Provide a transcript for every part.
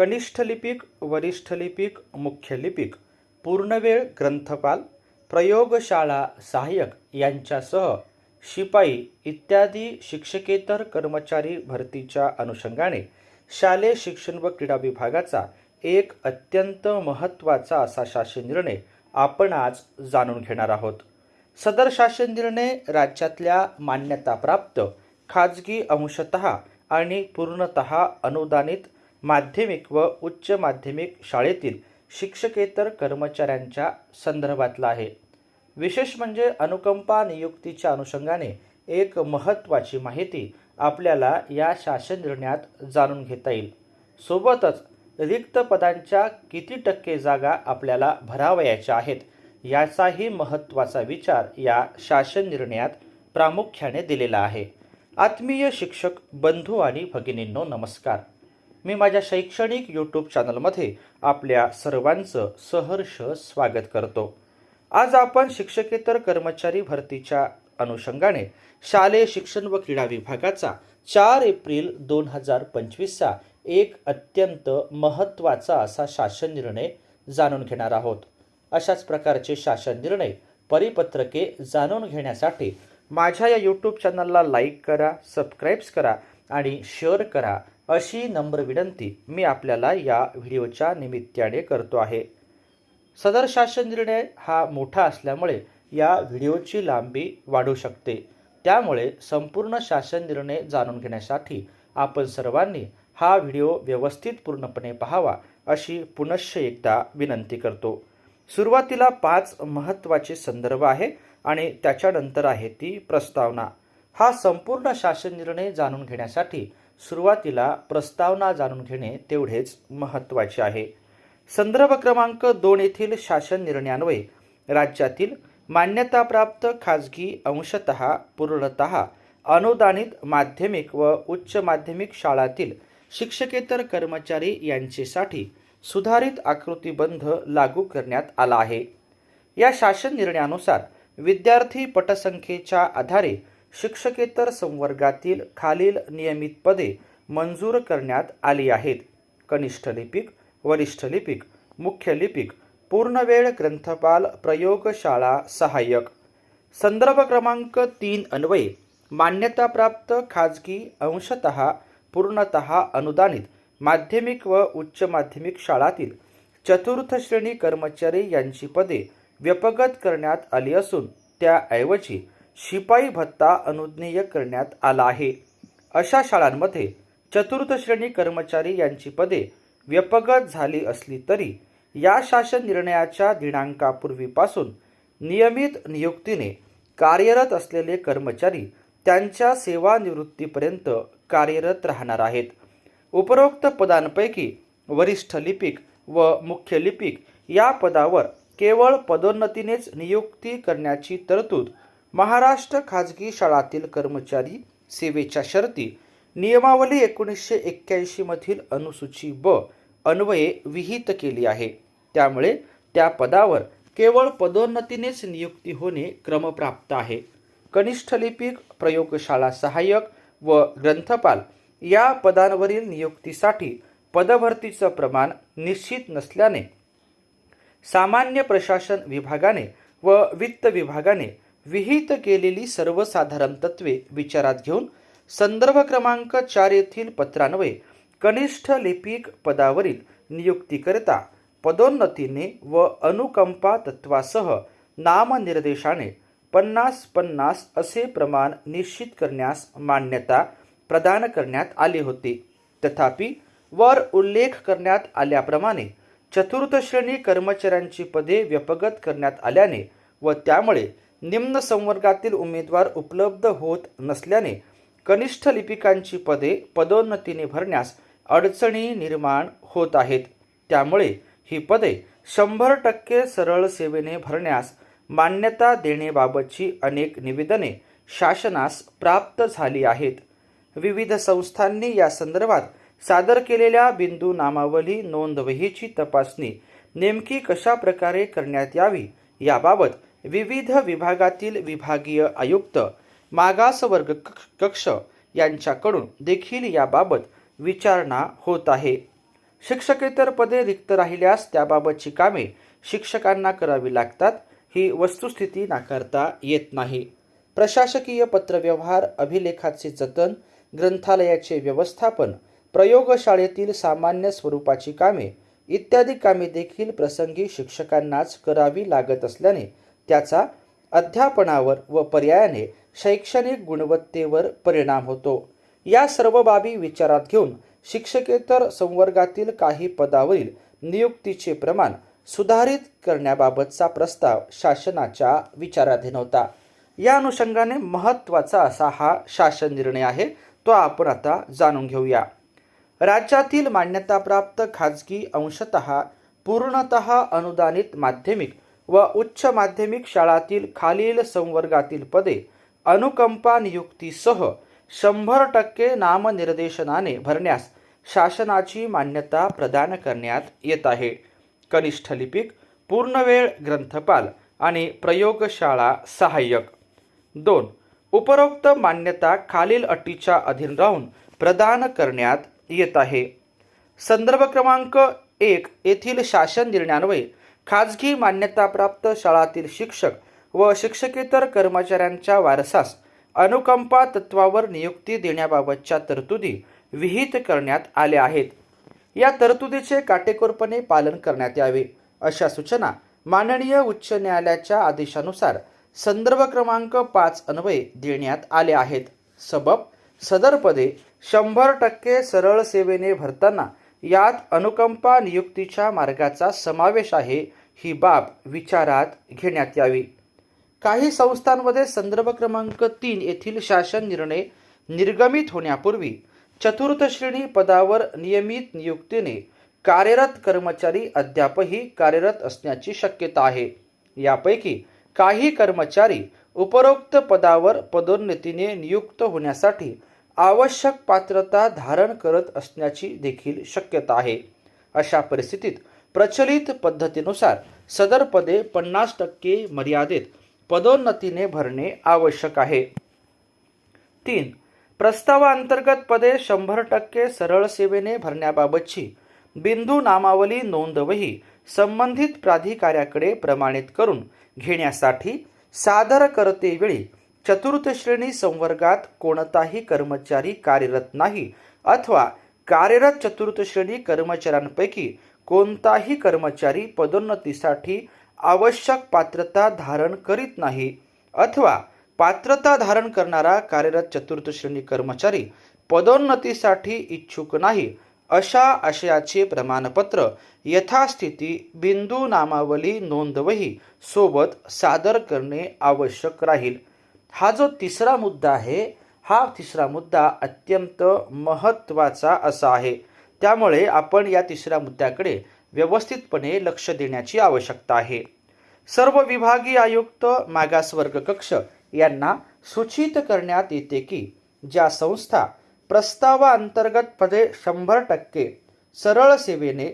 कनिष्ठ लिपिक वरिष्ठ लिपिक मुख्य लिपिक पूर्णवेळ ग्रंथपाल प्रयोगशाळा सहाय्यक यांच्यासह शिपाई इत्यादी शिक्षकेतर कर्मचारी भरतीच्या अनुषंगाने शालेय शिक्षण व क्रीडा विभागाचा एक अत्यंत महत्त्वाचा असा शासन निर्णय आपण आज जाणून घेणार आहोत. सदर शासन निर्णय राज्यातल्या मान्यताप्राप्त खाजगी अंशतः आणि पूर्णतः अनुदानित माध्यमिक व उच्च माध्यमिक शाळेतील शिक्षकेतर कर्मचाऱ्यांच्या संदर्भातला आहे. विशेष म्हणजे अनुकंपा नियुक्तीच्या अनुषंगाने एक महत्त्वाची माहिती आपल्याला या शासन निर्णयात जाणून घेता येईल. सोबतच रिक्त पदांच्या किती टक्के जागा आपल्याला भरावयाच्या आहेत याचाही महत्त्वाचा विचार या शासन निर्णयात प्रामुख्याने दिलेला आहे. आत्मीय शिक्षक बंधू आणि भगिनींनो नमस्कार. मी माझ्या शैक्षणिक यूट्यूब चॅनलमध्ये आपल्या सर्वांचं सहर्ष स्वागत करतो. आज आपण शिक्षकेतर कर्मचारी भरतीच्या अनुषंगाने शालेय शिक्षण व क्रीडा विभागाचा चार एप्रिल दोन हजार पंचवीसचा एक अत्यंत महत्त्वाचा असा शासन निर्णय जाणून घेणार आहोत. अशाच प्रकारचे शासन निर्णय परिपत्रके जाणून घेण्यासाठी माझ्या या यूट्यूब चॅनलला लाईक करा सबस्क्राईब्स करा आणि शेअर करा अशी नम्र विनंती मी आपल्याला या व्हिडिओच्या निमित्ताने करतो आहे. सदर शासन निर्णय हा मोठा असल्यामुळे या व्हिडिओची लांबी वाढू शकते. त्यामुळे संपूर्ण शासन निर्णय जाणून घेण्यासाठी आपण सर्वांनी हा व्हिडिओ व्यवस्थित पूर्णपणे पाहावा अशी पुनश्च एकदा विनंती करतो. सुरुवातीला पाच महत्त्वाचे संदर्भ आहे आणि त्याच्यानंतर आहे ती प्रस्तावना. हा संपूर्ण शासन निर्णय जाणून घेण्यासाठी सुरुवातीला प्रस्तावना जाणून घेणे तेवढेच महत्त्वाचे आहे. संदर्भ क्रमांक दोन येथील शासन निर्णयान्वये राज्यातील मान्यताप्राप्त खाजगी अंशतः पूर्णतः अनुदानित माध्यमिक व उच्च माध्यमिक शाळातील शिक्षकेतर कर्मचारी यांचेसाठी सुधारित आकृतीबंध लागू करण्यात आला आहे. या शासन निर्णयानुसार विद्यार्थी पटसंख्येच्या आधारे शिक्षकेतर संवर्गातील खालील नियमित पदे मंजूर करण्यात आली आहेत. कनिष्ठ लिपिक वरिष्ठ लिपिक मुख्य लिपिक पूर्णवेळ ग्रंथपाल प्रयोगशाळा सहाय्यक. संदर्भ क्रमांक तीन अन्वये मान्यताप्राप्त खाजगी अंशतः पूर्णतः अनुदानित माध्यमिक व उच्च माध्यमिक शाळातील चतुर्थ श्रेणी कर्मचारी यांची पदे व्यपगत करण्यात आली असून त्याऐवजी शिपाई भत्ता अनुज्ञेय करण्यात आला आहे. अशा शाळांमध्ये चतुर्थ श्रेणी कर्मचारी यांची पदे व्यपगत झाली असली तरी या शासन निर्णयाच्या दिनांकापूर्वीपासून नियमित नियुक्तीने कार्यरत असलेले कर्मचारी त्यांच्या सेवानिवृत्तीपर्यंत कार्यरत राहणार आहेत. उपरोक्त पदांपैकी वरिष्ठ लिपिक व मुख्य लिपिक या पदावर केवळ पदोन्नतीनेच नियुक्ती करण्याची तरतूद महाराष्ट्र खाजगी शाळातील कर्मचारी सेवेच्या शर्ती नियमावली एकोणीसशे एक्क्याऐंशीमधील अनुसूची ब अन्वये विहित केली आहे. त्यामुळे त्या पदावर केवळ पदोन्नतीनेच नियुक्ती होणे क्रमप्राप्त आहे. कनिष्ठ लिपिक प्रयोगशाळा सहाय्यक व ग्रंथपाल या पदांवरील नियुक्तीसाठी पदभरतीचं प्रमाण निश्चित नसल्याने सामान्य प्रशासन विभागाने व वित्त विभागाने विहित केलेली सर्वसाधारण तत्वे विचारात घेऊन संदर्भ क्रमांक चार येथील पत्रान्वये कनिष्ठ लिपिक पदावरील नियुक्तीकरिता पदोन्नतीने व अनुकंपा तत्वासह नामनिर्देशाने पन्नास पन्नास असे प्रमाण निश्चित करण्यास मान्यता प्रदान करण्यात आली होती. तथापि वर उल्लेख करण्यात आल्याप्रमाणे चतुर्थ श्रेणी कर्मचाऱ्यांची पदे व्यपगत करण्यात आल्याने व त्यामुळे निम्न संवर्गातील उमेदवार उपलब्ध होत नसल्याने कनिष्ठ लिपिकांची पदे पदोन्नतीने भरण्यास अडचणी निर्माण होत आहेत. त्यामुळे ही पदे शंभर टक्के सरळ सेवेने भरण्यास मान्यता देण्याबाबतची अनेक निवेदने शासनास प्राप्त झाली आहेत. विविध संस्थांनी या संदर्भात सादर केलेल्या बिंदू नामावली नोंदवहीची तपासणी नेमकी कशा प्रकारे करण्यात यावी याबाबत विविध विभागातील विभागीय आयुक्त मागासवर्ग कक्ष यांच्याकडून देखील याबाबत विचारणा होत आहे. शिक्षकेतर पदे रिक्त राहिल्यास त्याबाबतची कामे शिक्षकांना करावी लागतात ही वस्तुस्थिती नाकारता येत नाही. प्रशासकीय पत्रव्यवहार अभिलेखाचे जतन ग्रंथालयाचे व्यवस्थापन प्रयोगशाळेतील सामान्य स्वरूपाची कामे इत्यादी कामे देखील प्रसंगी शिक्षकांनाच करावी लागत असल्याने त्याचा अध्यापनावर व पर्यायाने शैक्षणिक गुणवत्तेवर परिणाम होतो. या सर्व बाबी विचारात घेऊन शिक्षकेतर संवर्गातील काही पदावरील नियुक्तीचे प्रमाण सुधारित करण्याबाबतचा प्रस्ताव शासनाच्या विचाराधीन होता. या अनुषंगाने महत्त्वाचा असा हा शासन निर्णय आहे तो आपण आता जाणून घेऊया. राज्यातील मान्यताप्राप्त खाजगी अंशतः पूर्णतः अनुदानित माध्यमिक व उच्च माध्यमिक शाळातील खालील संवर्गातील पदे अनुकंपा नियुक्तीसह शंभर टक्के नामनिर्देशनाने भरण्यास शासनाची मान्यता प्रदान करण्यात येत आहे. कनिष्ठ लिपिक पूर्णवेळ ग्रंथपाल आणि प्रयोगशाळा सहाय्यक. दोन उपरोक्त मान्यता खालील अटीच्या अधीन राहून प्रदान करण्यात येत आहे. संदर्भ क्रमांक एक येथील शासन निर्णयान्वये खाजगी मान्यताप्राप्त शाळातील शिक्षक व शिक्षकेतर कर्मचाऱ्यांच्या वारसास अनुकंपा तत्वावर नियुक्ती देण्याबाबतच्या तरतुदी विहित करण्यात आल्या आहेत. या तरतुदीचे काटेकोरपणे पालन करण्यात यावे अशा सूचना माननीय उच्च न्यायालयाच्या आदेशानुसार संदर्भ क्रमांक पाच अन्वये देण्यात आले आहेत. सबब सदर पदे शंभर टक्के सरळ सेवेने भरताना यात अनुकंपा नियुक्तीच्या मार्गाचा समावेश आहे ही बाब विचारात घेण्यात यावी. काही संस्थांमध्ये संदर्भ क्रमांक तीन येथील शासन निर्णय निर्गमित होण्यापूर्वी चतुर्थ श्रेणी पदावर नियमित नियुक्तीने कार्यरत कर्मचारी अद्यापही कार्यरत असण्याची शक्यता आहे. यापैकी काही कर्मचारी उपरोक्त पदावर पदोन्नतीने नियुक्त होण्यासाठी आवश्यक पात्रता धारण करत असण्याची देखील शक्यता आहे. अशा परिस्थितीत प्रचलित पद्धतीनुसार सदर पदे पन्नास टक्के मर्यादेत पदोन्नतीने भरणे आवश्यक आहे. तीन प्रस्तावांतर्गत पदे शंभर टक्के सरळ सेवेने भरण्याबाबतची बिंदू नामावली नोंदवही संबंधित प्राधिकाऱ्याकडे प्रमाणित करून घेण्यासाठी सादर करतेवेळी चतुर्थ श्रेणी संवर्गात कोणताही कर्मचारी कार्यरत नाही अथवा कार्यरत चतुर्थ श्रेणी कर्मचाऱ्यांपैकी कोणताही कर्मचारी पदोन्नतीसाठी आवश्यक पात्रता धारण करीत नाही अथवा पात्रता धारण करणारा कार्यरत चतुर्थ श्रेणी कर्मचारी पदोन्नतीसाठी इच्छुक नाही अशा आशयाचे प्रमाणपत्र यथास्थिती बिंदू नामावली नोंदवही सोबत सादर करणे आवश्यक राहील. हा जो तिसरा मुद्दा आहे हा तिसरा मुद्दा अत्यंत महत्त्वाचा असा आहे. त्यामुळे आपण या तिसऱ्या मुद्द्याकडे व्यवस्थितपणे लक्ष देण्याची आवश्यकता आहे. सर्व विभागीय आयुक्त मागासवर्ग कक्ष यांना सूचित करण्यात येते की ज्या संस्था प्रस्तावाअंतर्गत पदे शंभर टक्के सरळ सेवेने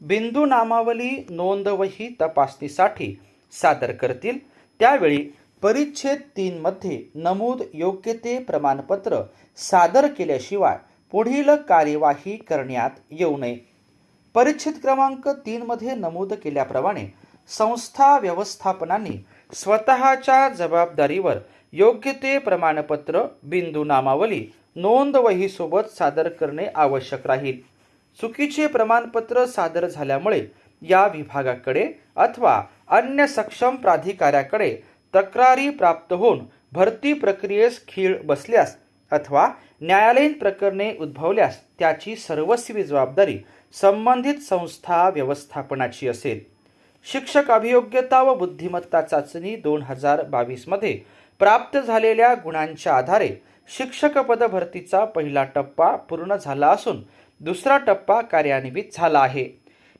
बिंदू नामावली नोंदवही तपासणीसाठी सादर करतील त्यावेळी परिच्छेद तीनमध्ये नमूद योग्यते प्रमाणपत्र सादर केल्याशिवाय पुढील कार्यवाही करण्यात येऊ नये. परिच्छेद क्रमांक तीनमध्ये नमूद केल्याप्रमाणे संस्था व्यवस्थापनाने स्वतःच्या जबाबदारीवर योग्य ते प्रमाणपत्र बिंदू नामावली नोंदवहीसोबत सादर करणे आवश्यक राहील. चुकीचे प्रमाणपत्र सादर झाल्यामुळे या विभागाकडे अथवा अन्य सक्षम प्राधिकाऱ्याकडे तक्रारी प्राप्त होऊन भरती प्रक्रियेस खीळ बसल्यास अथवा न्यायालयीन प्रकरणे उद्भवल्यास त्याची सर्वस्वी जबाबदारी संबंधित संस्था व्यवस्थापनाची असेल. शिक्षक अभियोग्यता व बुद्धिमत्ता चाचणी दोन हजार बावीसमध्ये प्राप्त झालेल्या गुणांच्या आधारे शिक्षक पदभरतीचा पहिला टप्पा पूर्ण झाला असून दुसरा टप्पा कार्यान्वित झाला आहे.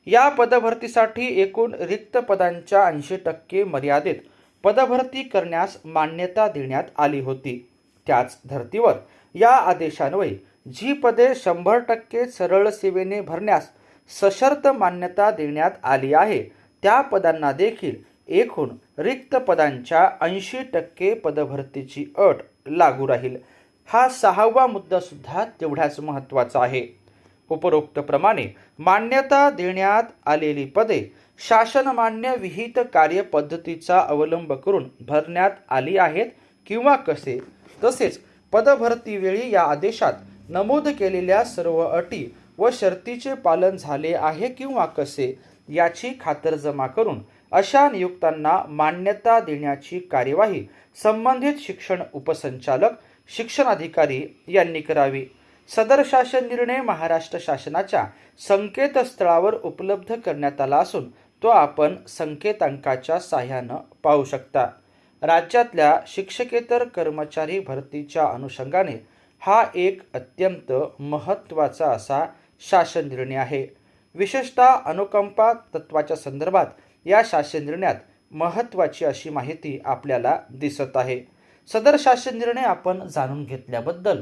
या पदभरतीसाठी एकूण रिक्त पदांच्या ऐंशी टक्के मर्यादेत पदभरती करण्यास मान्यता देण्यात आली होती. त्याच धर्तीवर या आदेशान्वये जी पदे शंभर टक्के सरळ सेवेने भरण्यास सशर्त मान्यता देण्यात आली आहे त्या पदांना देखील एकूण रिक्त पदांच्या ऐंशी टक्के पदभरतीची अट लागू राहील. हा सहावा मुद्दासुद्धा तेवढ्याच महत्त्वाचा आहे. उपरोक्तप्रमाणे मान्यता देण्यात आलेली पदे शासनमान्य विहित कार्यपद्धतीचा अवलंब करून भरण्यात आली आहेत किंवा कसे? तसेच पदभरतीवेळी या आदेशात नमूद केलेल्या सर्व अटी व शर्तीचे पालन झाले आहे किंवा कसे? याची खातरजमा करून अशा नियुक्तांना मान्यता देण्याची कार्यवाही संबंधित शिक्षण उपसंचालक शिक्षणाधिकारी यांनी करावी. सदर शासन निर्णय महाराष्ट्र शासनाच्या संकेतस्थळावर उपलब्ध करण्यात आला असून तो आपण संकेतांकाच्या साह्यानं पाहू शकता. राज्यातल्या शिक्षकेतर कर्मचारी भरतीच्या अनुषंगाने हा एक अत्यंत महत्त्वाचा असा शासन निर्णय आहे. विशेषतः अनुकंपा तत्वाच्या संदर्भात या शासन निर्णयात महत्त्वाची अशी माहिती आपल्याला दिसत आहे. सदर शासन निर्णय आपण जाणून घेतल्याबद्दल